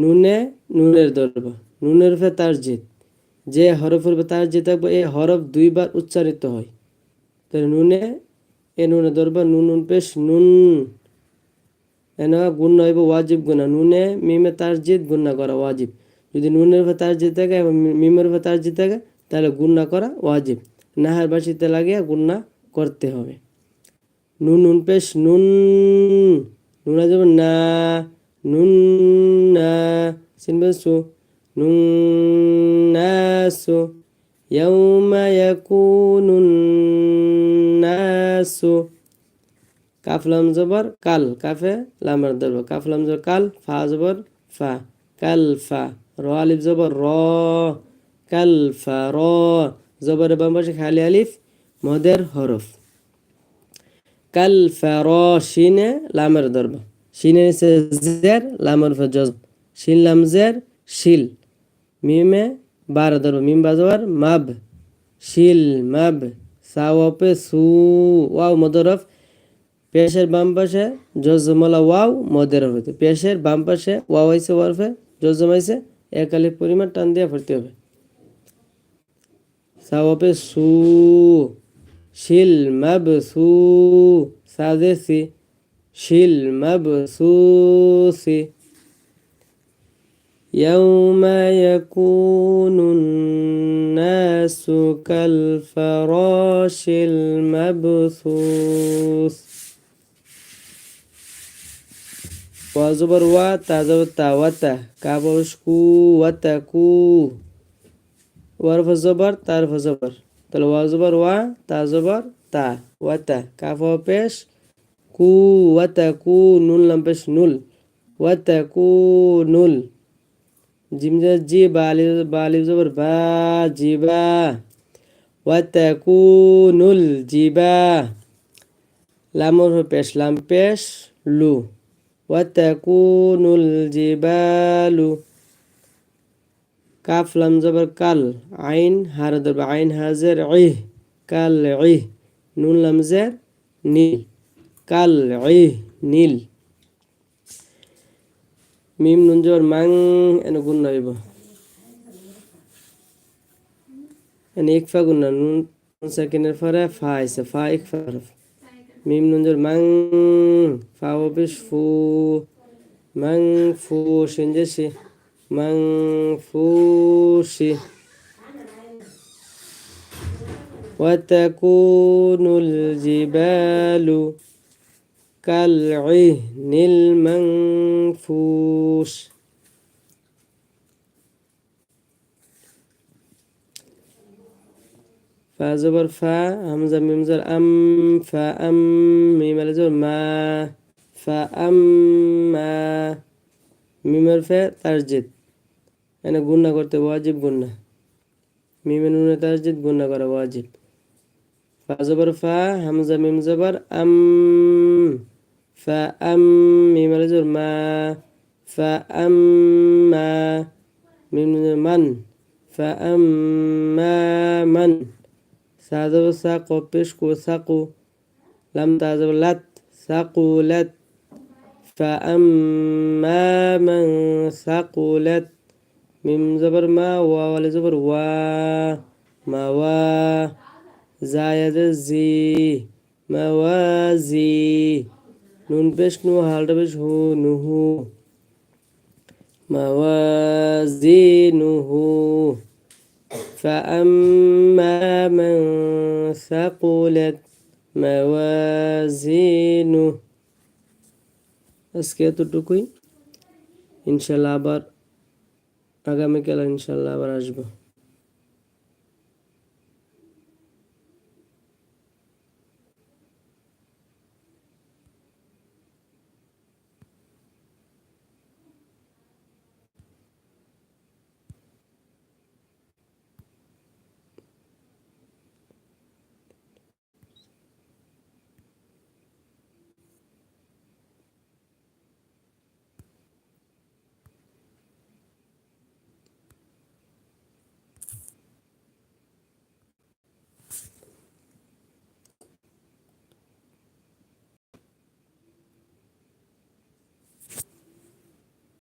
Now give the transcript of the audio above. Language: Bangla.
নুনে, নুনের ধরবা নুনের ফে তার জিত যে হরফের উপর তার জিত থাকবে, এই হরফ দুইবার উচ্চারিত হয়। তাহলে নুনে, এ নুনে ধরবা নুন নুন, পেশ, নুন। এন গুণা হইব ওয়াজিব গুণা। নুনে, মিমে তার জিত গুণা করা ওয়াজিব। যদি নুনের উপর তার জিত থাকে, এবং মিমের উপর তার জিত থাকে, তাহলে গুণা করা ওয়াজিব। নাহার বাসিতে লাগিয়ে গুণা করতে হবে। নুন নুন, পেশ, নুন। নুনা যাব না। নুন। নুন নাসু ইয়াউমা ইয়াকুনুন নাসু কাফ লাম জবর কাল কাফে লামার ধরব কাফ লাম জবর কাল ফা জবর ফা কাল ফা র আলিফ জবর র কাল ফা র জবর বাম পাশে খালি আলিফ মদের হরফ কাল ফারশিনে লামের ধরব শিনে জের লামের ফে শিন লাম শিল। মিমে বার ধরব মিম বাজবার মাব, শিল, মাব সাওয়াপে সু, ওয়াও মদরফ পেশের বাম পাশে জজমলা, ওয়াও, মদের হইতে পেশের বাম পাশে ওয়াও হয়েছে ওয়ারফে জজম হয়েছে এক আলিফ পরিমাণ টান দিয়ে ভরতে হবে। সাওয়াপে সু, শিল, মাব, সু সাদেসি শিল, মাব সুসি يوم يكون الناس كالفراش المبثوث وزبر واتا زبتا وتا كابوشكو وتكو ওয়ারফ জবর তার জবর তাহলে ওয়া জবর ওয়া তা জবর তা ওয়াতা কাফ পেশ কু ওয়াতা কু নুল লাম পেশ নুল ওয়াতা কু নুল জিম জি বালি বালি জবর বা জিবা ওয়াতা কু নুল জিবা লামর পেশ লাম পেশ লু ওয়াতা কু নুল জিবালু কাফ লাম জবর কাল আইন হার ধরবে আইন হাজের ইহ কাল ইহ নুন লাম জের নীল কাল ইহ নীল মিম নুন জবর মাং এন গুণ নইব এন ইকফা গুণ না নুন সেকেন্ডের পরে ফা আইছে ফা ইকফা মিম নুন জবর মাং ফা ওবিশ ফু মাং ফু সিনজে সি منفوش وتكون الجبال كالعهن المنفوش فا زبر فا همزة ميم زر أم فا أم ميم زبر ما فا أم ما মিমের ফে তারজিদ এনে গুন্না করতে ওয়াজিব গুন্না মিমে নুনে তারজিদ গুন্না করা ওয়াজিব ফা জবর ফা হামজা মিম জবর আম فأم ميم ما فأما ميم من فأما من سادو ساقو بشكو ساقو لم تازو لات ساقو لات فأما من ساقو لات من زبر ما ووال زبر و ما و زايد زي. موازي নুন পেশ নু হালটা পেশ হু নুহু موازينه فأما من ثقلت موازينه আজকে এতটুকুই ইনশাল্লাহ আবার আগামীকাল ইনশাল্লাহ আবার আসবো